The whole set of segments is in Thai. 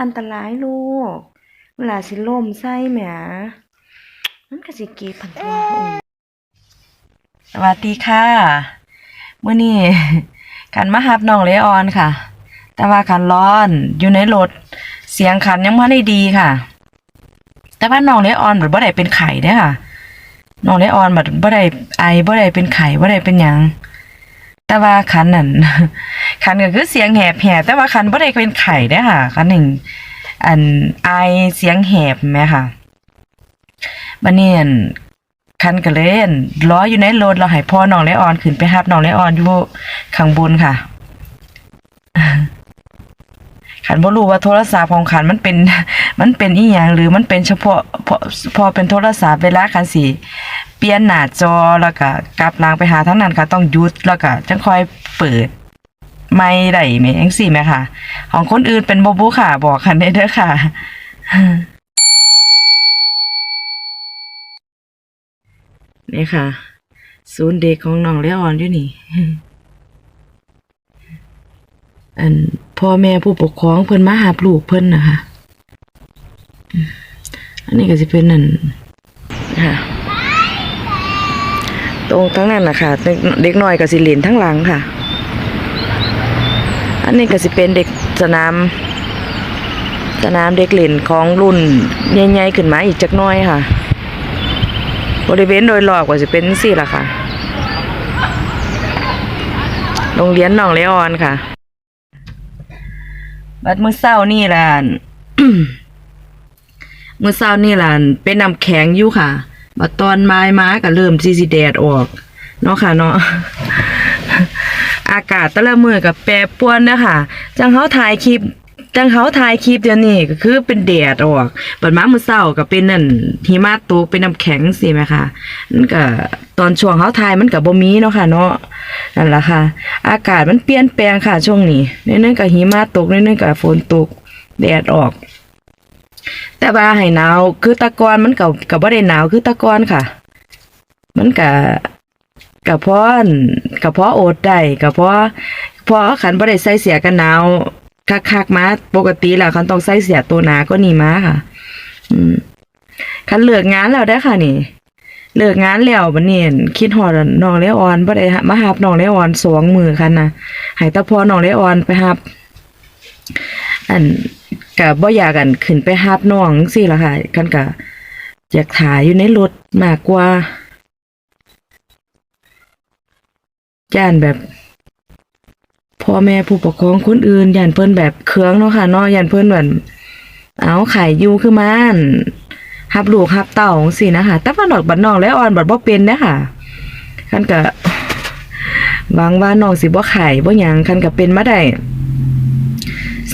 อันตรายลูกเวลาสิล่มใส่แหมมันก็สิเก็บพันตัวสวัสดีค่ะเมื้อนี้กันมาหับน้องเลออนค่ะ แต่ว่าคันร้อนอยู่ในรถเสียงคันยังบ่ได้ดีค่ะ แต่ว่าน้องเลออนบ่ได้เป็นไข้เด้อค่ะน้องเลออนแบ่บ่ได้ไอบ่ได้เป็นไข้บ่ได้เป็นหยัง แต่ว่าคันนั่นคันก็คือเสียงแหบแหบแต่ว่าคันบ่ได้เป็นไข่ได้ค่ะคันหนึ่งอันไอเสียงแหบแหมค่ะบัดนี้อั่นคันก็เล่นล้ออยู่ในรถเราหายพ่อน้องเลออนขึ้นไปรับน้องเลออนอยู่ข้างบนค่ะ ขันบ่รู้ว่าโทรศัพท์ของขันมันเป็นมันเป็นอีหยังหรือมันเป็นเฉพาะพอพอเป็นโทรศัพท์เวลาขันสิเปลี่ยนหน้าจอแล้วก็กลับหลังไปหาทั้งนั้นค่ะต้องยุดแล้วก็จังค่อยเปิดไม่ได้แม่จังซี่แม่ค่ะ ของคนอื่นเป็นบ่บุค่ะบอกคันได้เด้อค่ะนี่ค่ะ ศูนย์เด็กของน้องเลออนอยู่นี่อัน พ่อแม่ผู้ปกครองเพิ่นมาหาลูกเพิ่นนะคะอันนี้ก็สิเป็นนั่นค่ะ ตรงทั้งนั้นนะคะเด็กน้อยก็สิเล่นทั้งหลังค่ะ อันนี้ก็สิเป็นเด็กสนามสนามเด็กเล่นของรุ่นใหญ่ๆขึ้นมาอีกจักน้อยค่ะ บริเวณโดยรอบก็สิเป็นสี่ละค่ะ โรงเรียนหนองเลออนค่ะ บัดมื้อเช้านี่ล่ะมื้อเช้านี่ล่ะเป็นน้ำแข็งอยู่ค่ะบัดตอนบ่ายมาก็เริ่มสิสิแดดออกเนาะค่ะเนาะอากาศแต่ละมื้อก็แปรปรวนเด้อค่ะ จังเฮาถ่ายคลิปจังเฮาถ่ายคลิปเดี๋ยวนี้ก็คือเป็นแดดออกบัดมามือเช้าก็เป็นนั่นหิมะตกเป็นน้ำแข็งสิแม่ค่ะนั่นก็ตอนช่วงเฮาถ่ายมันก็บ่มีเนาะค่ะเนาะ นั่นแหละค่ะ อากาศมันเปลี่ยนแปลงค่ะช่วงนี้เนิดนึงก็หิมะตกเนิดนึงก็ฝนตกแดดออก แต่ว่าให้หนาวคือตะกอนมันก็ก็บ่ได้หนาวคือตะกอนค่ะ มันก็ก็เพราะอั่นก็เพราะอดได้ก็เพราะเพราะขันบ่ได้ใส่เสียกันหนาวคักๆมาปกติแล้วคันต้องใส่เสียตัวหนาก็หนีมาค่ะ อืมคันเลิกงานแล้วได้ค่ะนี่ เลิกงานแล้วบัดนี้อั่นคิดฮอดน้องเลออนบ่ได้มาหาน้องเลออนสองมื้อคันน่ะให้แตาพอน้องเลออนไปรับอันก็บ่อยากกันขึ้นไปรับน้องจังซี่ล่ะค่ะคันก็อยากถ่ายอยู่ในรถมากกว่าย่านแบบพ่อแม่ผู้ปกครองคนอื่นย่านเพิ่นแบบเคืองเนาะค่ะเนาะย่านเพิ่นแบบเอาขายอยู่คือมัน รับลูกรับเต้าจังซี่นะคะแต่ว่าดอกบัดน้องและอ่อนบัดบ่เป็นเด้อค่ะคันก็หวังว่าน้องสิบ่ไข้บ่หยังคันก็เป็นมาได้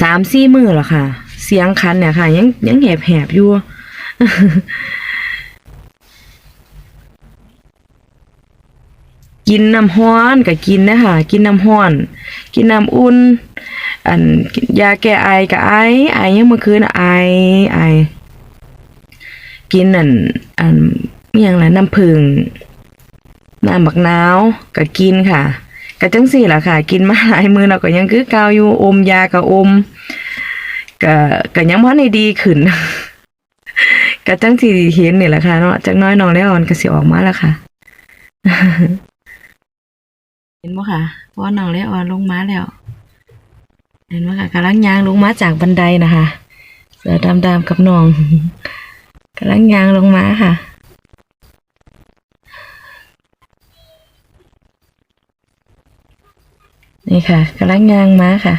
สามสี่มือแล้วค่ะ เสียงคันเนี่ยค่ะ ยังยังแหบแหบๆอยู่กินน้ำห้อนก็กินนะคะกินน้ำห้อน กินน้ำอุ่น อันกินยาแก้ไอก็ไอไอยังเมื่อคืนไอไอ กินอันอันอย่างไรน้ำผึ้งน้ำบักนาวก็กินค่ะก็จังสี่ล่ะค่ะ กินมาหลายมือเราก็ยังคือเกาอยู่อมยาก็อมก็ก็ยังบ่ได้ดีขึ้นก็จังสี่เห็นนี่แหละค่ะเนาะจักน้อยน้องแล้วมันก็สิออกมาแล้วค่ะ เห็นบ่ค่ะเพราะว่าน้องแล้วออนลงมาแล้ว เห็นบ่ค่ะกำลังยางลงมาจากบันไดนะคะเสือดำๆกับน้อง กำลังยางลงมาค่ะ นี่ค่ะกำลังยางมาค่ะ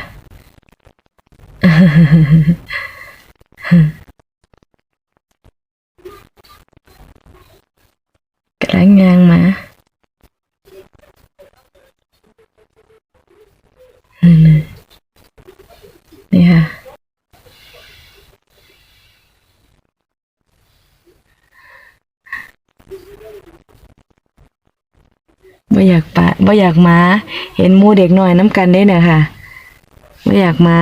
กำลังยางมาอืมนี่ค่ะ บ่อยากปะบ่อยากมา เห็นมูเด็กหน้อยน้ำกันได้เนี่ยค่ะบ่อยากมา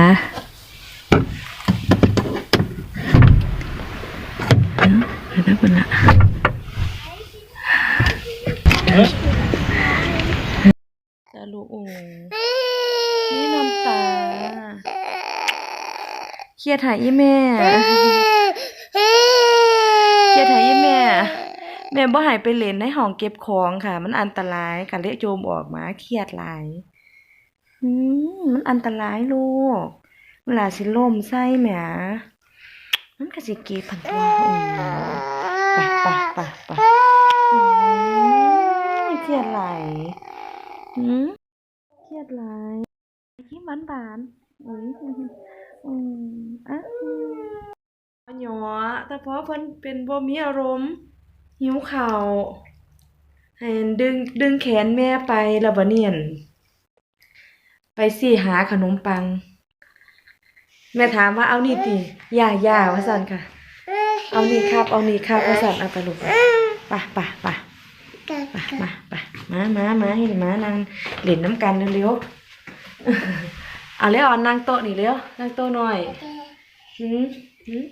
เอ้าไปแล้วคนละจะลูกโอ้นี่น้ำตา เครียดหายอีแม่ เครียดหายอีแม่ แม่บ่ให้ไปเล่นในห้องเก็บของค่ะ มันอันตรายค่ะเลยโจมออกมาเครียดหลายอืมมันอันตรายลูกเวลาสิล่มใส่แหมมันก็สิเก็บพันตัวอืมไปไปไปไปอืมเครียดหลายอืมเครียดหลายยิ้มหวานหวานๆอืมอืมอะอืมหยอแต่เพราะเพิ่นเป็นบ่มีอารมณ์ หิวข้าวให้ดึงดึงแขนแม่ไปแล้วบ่เนี่ยนไปสิหาขนมปัง แม่ถามว่าเอานี่ติย่าย่าว่าซั่นค่ะ เอานี่ครับ เอานี่ครับว่าซั่นเอาไปลูกไปไปไปไปมาไปมามามาให้มานางเล่นน้ำกันเร็วๆเอาแล้วเอานั่งโต๊ะนี่เร็วนั่งโต๊ะหน่อยหืมหืม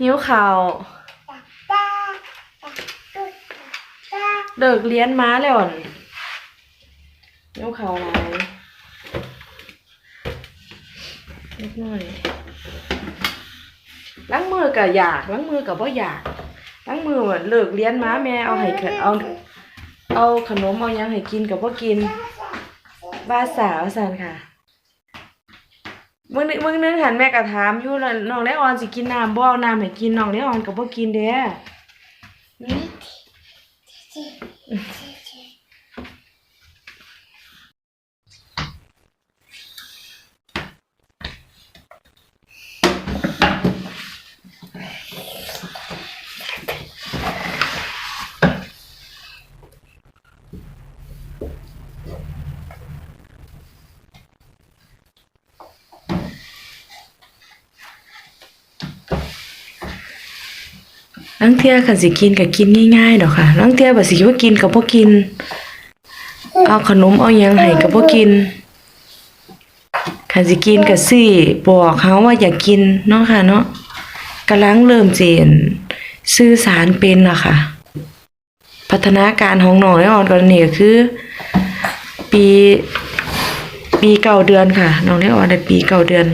หิวข้าว เลิกเรียนม้าแล้วอั่นเดี๋ยวเขาหลายเล็กน้อยล้างมือก็อยากล้างมือก็บ่อยากล้างมือว่าเลิกเรียนม้าแม่เอาให้ขเอาเอาขนมเอายังให้กินก็บ่กินบ้าสาวซันค่ะมึงมึงนึงหันแม่ก็ถามอยู่แล้วน้องไดออนสิกินน้ำบ่อน้ำให้กินน้องไดออนก็บ่กินเด้ &嗯。 ลังเที่ยคันสิกินก็กินง่ายๆดอกค่ะลังเที่ยบ่สิว่ากินก็บ่กิน เอาขนมเอายังให้ก็บ่กินคันสิกินก็สิบอกเขาว่าอยากกินเนาะค่ะ เนาะกำลังเริ่มเจนสื่อสารเป็นนะค่ะ พัฒนาการของน้องได้อ่อนกว่านี้ก็คือ ปีปีเก้าเดือนค่ะน้องได้อ่อนได้ปีเก้าเดือน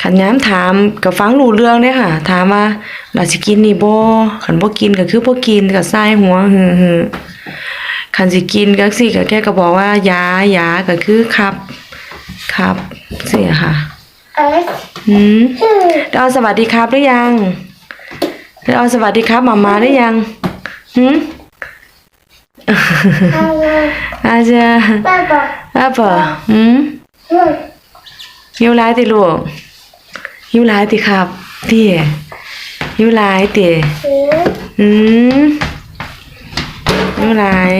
ขันย้ำถามก็ฟังรู้เรื่องเด้ค่ะ ถามว่าเราสิกินนี่บ่ขันบ่กินก็คือบ่กินก็ใส่หัวหือหือขันสิกินก็สิก็แค่ก็บอกว่ายายาก็คือครับ ครับเสียค่ะหืมได้เอาสวัสดีครับหรือยังได้เอาสวัสดีครับหมามาหรือยังหืมอาจารย์ Papa, อาปะหืม look, หิวหลายติลูก หิวหลายติครับติหิวหลายติ here, อืมหิวหลาย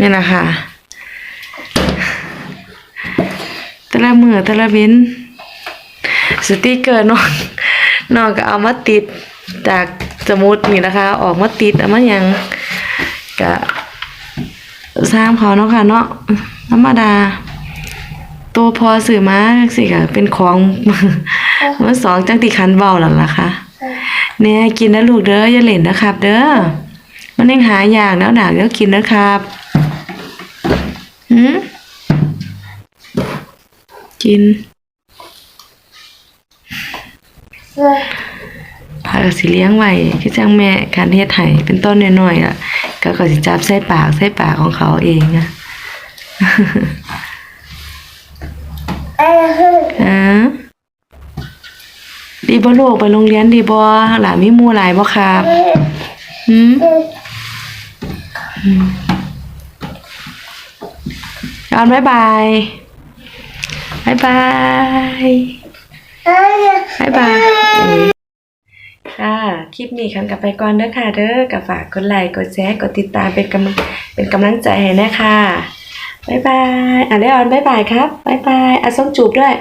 นี่แหละค่ะแต่ละมือแต่ละเว้นสติกเกอร์น้องน้องก็เอามาติดจาก สมุดนี่นะคะ ออกมาติดเอามาหยังก็สร้างเขาเนาะค่ะเนาะธรรมดา ตัวพอสื่อมาจังสิก็เป็นของเมื่อสองจังติคันเบาแล้วล่ะค่ะเนี่ยกินนะลูกเด้ออย่าเล่นนะครับ เด้อมันยังหาอย่างแล้วหนักเดี๋ยวกินนะครับหืมกิน look, พาก็สิเลี้ยงไว้คือจังแม่การเฮ็ดให้เป็นต้นน้อยๆอะก็ก็สิจับใส่ปากใส่ปากของเขาเองอะ I heard, ฮะดีบ่ลูกไปโรงเรียนดีบ่หลานมีหมู่หลายบ่ครับหืมยอนบ๊ายบาย บ๊ายบาย I บ๊ายบาย คลิปนี้คันกลับไปก่อนเด้อค่ะเด้อกับฝากกดไลค์กดแชร์กดติดตามเป็นกำลังเป็นกำลังใจให้นะคะบ๊ายบายอะเลออนบ๊ายบายครับบ๊ายบายอะส้มจูบด้วย